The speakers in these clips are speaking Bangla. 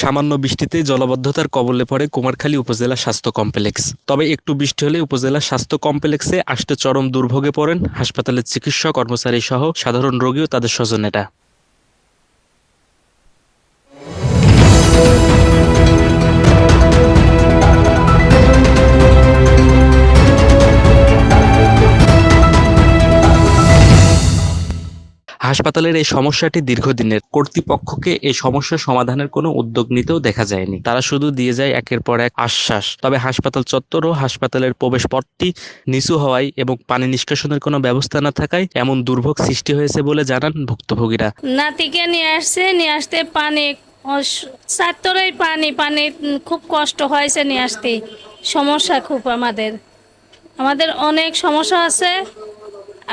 সামান্য বৃষ্টিতে জলাবদ্ধতার কবলে পড়ে কুমারখালী উপজেলা স্বাস্থ্য কমপ্লেক্স। তবে একটু বৃষ্টি হলে উপজেলা স্বাস্থ্য কমপ্লেক্সে আসতে চরম দুর্ভোগে পড়েন হাসপাতালের চিকিৎসা কর্মচারী সহ সাধারণ রোগীও তাদের স্বজনেরা। হাসপাতালের এই সমস্যাটি দীর্ঘদিনের। কর্তৃপক্ষকে এই সমস্যা সমাধানের কোনো উদ্যোগ নিতেও দেখা যায়নি। তারা শুধু দিয়ে যায় একের পর এক আশ্বাস। তবে হাসপাতাল চত্বর ও হাসপাতালের প্রবেশপথটি নিচু হওয়ায় এবং পানি নিষ্কাশনের কোনো ব্যবস্থা না থাকায় এমন দুর্ভোগ সৃষ্টি হয়েছে বলে জানান ভুক্তভোগীরা। নাতিকে নিয়ে আসছে, নিয়ে আসতে পানি চারতরেই পানি পানি খুব কষ্ট হয়েছে নিয়ে আসতে। সমস্যা খুব আমাদের। আমাদের অনেক সমস্যা আছে,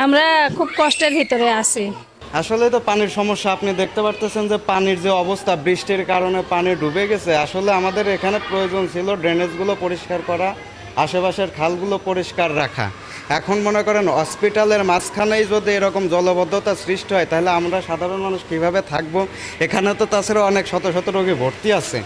আমরা খুব কষ্টের ভিতরে আছি। আসলে তো পানির সমস্যা, আপনি দেখতে পারতেছেন যে পানির যে অবস্থা, বৃষ্টির কারণে পানি ডুবে গেছে। আসলে আমাদের এখানে প্রয়োজন ছিল ড্রেনেজগুলো পরিষ্কার করা, আশেপাশের খালগুলো পরিষ্কার রাখা। এখন মনে করেন হসপিটালের মাঝখানেই যদি এরকম জলবদ্ধতা সৃষ্টি হয়, তাহলে আমরা সাধারণ মানুষ কীভাবে থাকব? এখানে তো তাছাড়া অনেক শত শত রোগী ভর্তি আছে।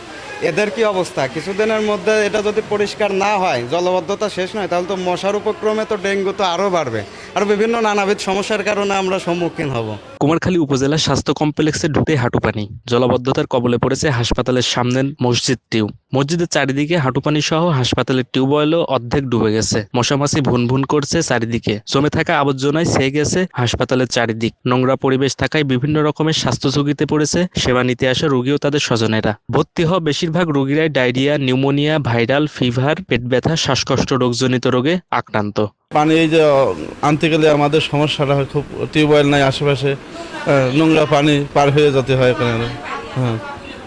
এদের কি অবস্থা? কিছুদিনের মধ্যে এটা যদি পরিষ্কার না হয়, জলবদ্ধতা শেষ নয়, তাহলে তো মশার উপক্রমে তো ডেঙ্গু তো আরও বাড়বে। আর বিভিন্ন নানাবিধ সমস্যার কারণে আমরা সম্মুখীন হব। কুমারখালী উপজেলা স্বাস্থ্য কমপ্লেক্সে ঢুকে হাঁটু পানি। জলাবদ্ধতার কবলে পড়েছে হাসপাতালের সামনের মসজিদ মসজিদটিও মসজিদের চারিদিকে হাঁটু পানি সহ হাসপাতালের টিউবওয়েলও অর্ধেক ডুবে গেছে। মশামাছি ভুন ভুন করছে চারিদিকে। জমে থাকা আবর্জনায় সেয়ে গেছে হাসপাতালের চারিদিক। নোংরা পরিবেশ থাকায় বিভিন্ন রকমের স্বাস্থ্য ঝুঁকিতে পড়েছে সেবা নিতে আসা রোগী ও তাদের স্বজনেরা। ভর্তি হওয়া বেশিরভাগ রোগীরাই ডায়রিয়া, নিউমোনিয়া, ভাইরাল, ফিভার, পেট ব্যথা, শ্বাসকষ্ট, রোগজনিত রোগে আক্রান্ত। পানি এই যে আনতে গেলে আমাদের সমস্যাটা হয় খুব টিউবওয়েল নাই আশেপাশে নোংরা পানি পার হয়ে যেতে হয় এখানে। হ্যাঁ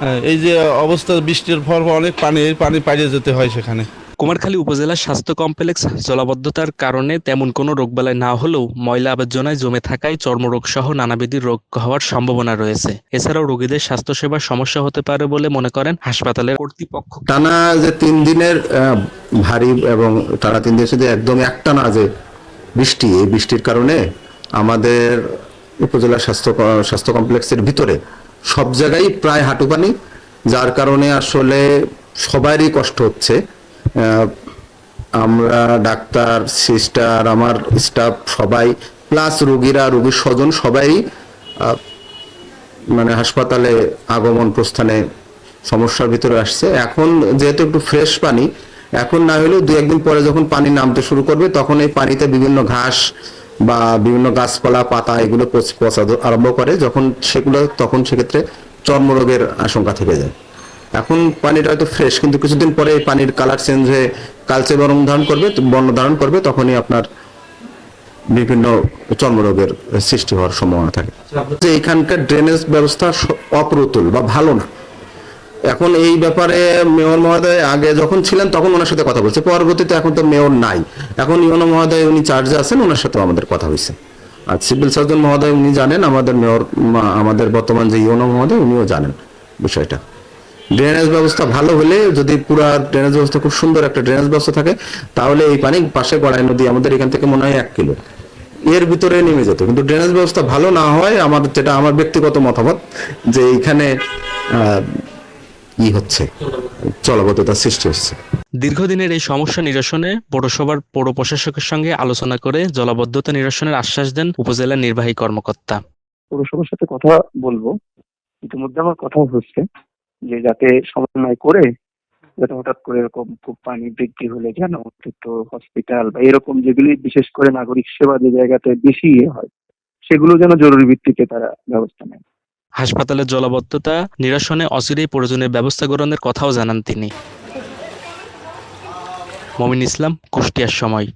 হ্যাঁ, এই যে অবস্থা বৃষ্টির পর অনেক পানি এই পানি পাড়িয়ে যেতে হয় সেখানে। কুমারখালী উপজেলার স্বাস্থ্য কমপ্লেক্স জলাবদ্ধতার কারণে তেমন কোনো রোগবালাই না হলেও ময়লা আবর্জনায় জমে থাকায় চর্মরোগ সহ নানাবিধ রোগ হওয়ার সম্ভাবনা রয়েছে। এছাড়াও রোগীদের স্বাস্থ্যসেবার সমস্যা হতে পারে বলে মনে করেন হাসপাতালের কর্তৃপক্ষ। টানা যে তিন দিনের ভারী এবং টানা তিন দিনের শুধু একদম একটানা যে বৃষ্টি, এই বৃষ্টির কারণে আমাদের উপজেলা স্বাস্থ্য স্বাস্থ্য কমপ্লেক্সের ভিতরে সব জায়গায় প্রায় হাঁটু পানি যার কারণে আসলে সবারই কষ্ট হচ্ছে। আমরা, ডাক্তার, সিস্টার, আমার স্টাফ সবাই প্লাস রোগীরা রোগীর স্বজন সবাই মানে হাসপাতালে আগমন প্রস্থানে সমস্যার ভিতরে আসছে। এখন যেহেতু একটু ফ্রেশ পানি, এখন না হলেও দু একদিন পরে যখন পানি নামতে শুরু করবে, তখন এই পানিতে বিভিন্ন ঘাস বা বিভিন্ন গাছপালা, পাতা এগুলো পচ- আরম্ভ করে। যখন সেগুলো, তখন সেক্ষেত্রে চর্মরোগের আশঙ্কা থেকে যায়। এখন পানিটা হয়তো ফ্রেশ কিন্তু কিছুদিন পরে এই পানির কালার চেঞ্জ হয়ে কালচে বরং ধারণ করবে বর্ণ ধারণ করবে তখনই আপনার বিভিন্ন চর্মরোগের সৃষ্টি হওয়ার সম্ভাবনা থাকে। যে এখানকার ড্রেনেজ ব্যবস্থা অপ্রতুল বা ভালো না। এখন এই ব্যাপারে মেয়র মহোদয় আগে যখন ছিলেন তখন ওনার সাথে কথা বলছে পরবর্তীতে এখন তো মেয়র নাই। এখন ইউনো মহোদয় উনি চার্জে আছেন ওনার সাথে আমাদের কথা হয়েছে। আর সিভিল সার্জন মহোদয় উনি জানেন আমাদের মেয়র আমাদের বর্তমান যে ইউনো মহোদয় উনিও জানেন বিষয়টা। ড্রেনেজ ব্যবস্থা ভালো হলে যদি পুরা ড্রেনেজ ব্যবস্থা খুব সুন্দর একটা ড্রেনেজ ব্যবস্থা থাকে তাহলে এই পানি পাশে গড়াই নদী আমাদের এখান থেকে মনে হয় এক কিলো। এর ভিতরে নেমে যেত। কিন্তু ড্রেনেজ ব্যবস্থা ভালো না হয় আমাদের যেটা আমার ব্যক্তিগত মতামত যে এখানে আহ, ই হচ্ছে সৃষ্টি হচ্ছে। দীর্ঘদিনের এই সমস্যা নিরসনে পৌরসভার পৌর প্রশাসকের সঙ্গে আলোচনা করে জলাবদ্ধতা নিরসনের আশ্বাস দেন উপজেলা নির্বাহী কর্মকর্তা। পৌরসভার সাথে কথা বলব। ইতিমধ্যে আমার কথা হচ্ছে যে যাতে সমন্বয় করে যাতে হঠাৎ করে এরকম খুব পানি বৃদ্ধি হলে যেন অতিরিক্ত হসপিটাল বা এরকম যেগুলি বিশেষ করে নাগরিক সেবা যে জায়গাতে বেশি ইয়ে হয়, সেগুলো যেন জরুরি ভিত্তিতে তারা ব্যবস্থা নেয়। হাসপাতালের জলাবদ্ধতা, নিরসনে অচিরেই প্রয়োজনীয় ব্যবস্থা গ্রহণের কথাও জানান তিনি। মমিন ইসলাম, কুষ্টিয়ার সময়।